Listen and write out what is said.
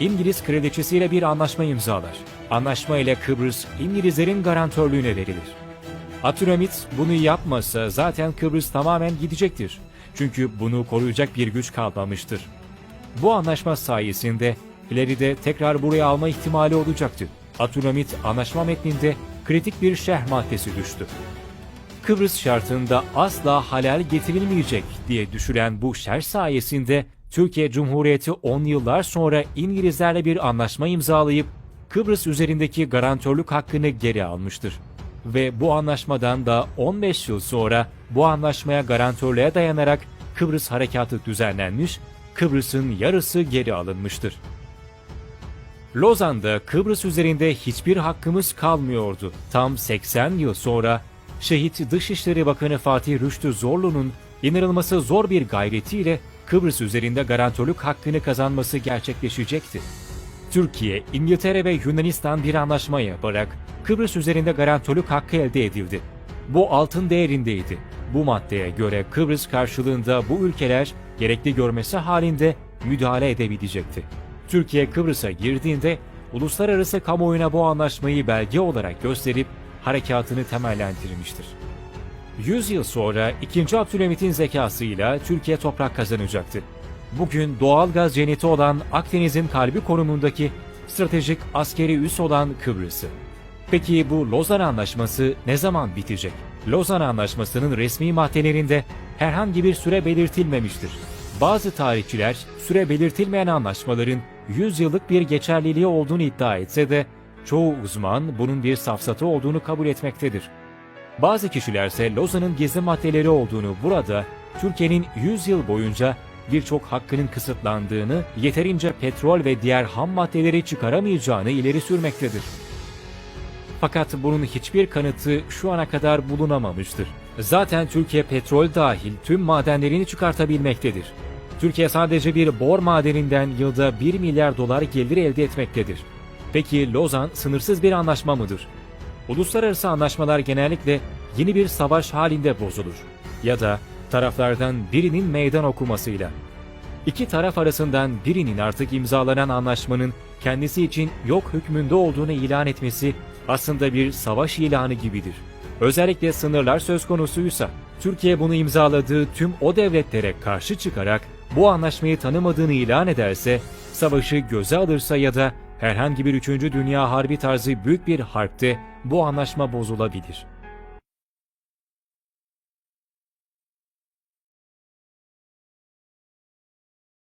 İngiliz kraliçesiyle bir anlaşma imzalar. Anlaşma ile Kıbrıs İngilizlerin garantörlüğüne verilir. Abdülhamit bunu yapmasa zaten Kıbrıs tamamen gidecektir. Çünkü bunu koruyacak bir güç kalmamıştır. Bu anlaşma sayesinde ileride tekrar buraya alma ihtimali olacaktı. Abdülhamit anlaşma metninde kritik bir şerh maddesi düştü. Kıbrıs şartında asla halal getirilmeyecek diye düşülen bu şer sayesinde Türkiye Cumhuriyeti 10 yıllar sonra İngilizlerle bir anlaşma imzalayıp Kıbrıs üzerindeki garantörlük hakkını geri almıştır. Ve bu anlaşmadan da 15 yıl sonra bu anlaşmaya garantörlüğe dayanarak Kıbrıs harekatı düzenlenmiş, Kıbrıs'ın yarısı geri alınmıştır. Lozan'da Kıbrıs üzerinde hiçbir hakkımız kalmıyordu. Tam 80 yıl sonra şehit Dışişleri Bakanı Fatih Rüştü Zorlu'nun inanılması zor bir gayretiyle Kıbrıs üzerinde garantörlük hakkını kazanması gerçekleşecekti. Türkiye, İngiltere ve Yunanistan bir anlaşma yaparak Kıbrıs üzerinde garantörlük hakkı elde edildi. Bu altın değerindeydi. Bu maddeye göre Kıbrıs karşılığında bu ülkeler gerekli görmesi halinde müdahale edebilecekti. Türkiye Kıbrıs'a girdiğinde uluslararası kamuoyuna bu anlaşmayı belge olarak gösterip harekatını temellendirmiştir. 100 yıl sonra 2. Abdülhamit'in zekasıyla Türkiye toprak kazanacaktı. Bugün doğal gaz cenneti olan Akdeniz'in kalbi konumundaki stratejik askeri üs olan Kıbrıs'ı. Peki bu Lozan Anlaşması ne zaman bitecek? Lozan Anlaşması'nın resmi maddelerinde herhangi bir süre belirtilmemiştir. Bazı tarihçiler süre belirtilmeyen anlaşmaların 100 yıllık bir geçerliliği olduğunu iddia etse de çoğu uzman bunun bir safsatı olduğunu kabul etmektedir. Bazı kişilerse Lozan'ın gizli maddeleri olduğunu burada Türkiye'nin 100 yıl boyunca birçok hakkının kısıtlandığını, yeterince petrol ve diğer ham maddeleri çıkaramayacağını ileri sürmektedir. Fakat bunun hiçbir kanıtı şu ana kadar bulunamamıştır. Zaten Türkiye petrol dahil tüm madenlerini çıkartabilmektedir. Türkiye sadece bir bor madeninden yılda 1 milyar dolar gelir elde etmektedir. Peki Lozan sınırsız bir anlaşma mıdır? Uluslararası anlaşmalar genellikle yeni bir savaş halinde bozulur ya da taraflardan birinin meydan okumasıyla. İki taraf arasından birinin artık imzalanan anlaşmanın kendisi için yok hükmünde olduğunu ilan etmesi aslında bir savaş ilanı gibidir. Özellikle sınırlar söz konusuysa Türkiye bunu imzaladığı tüm o devletlere karşı çıkarak bu anlaşmayı tanımadığını ilan ederse, savaşı göze alırsa ya da herhangi bir 3. Dünya Harbi tarzı büyük bir harpte bu anlaşma bozulabilir.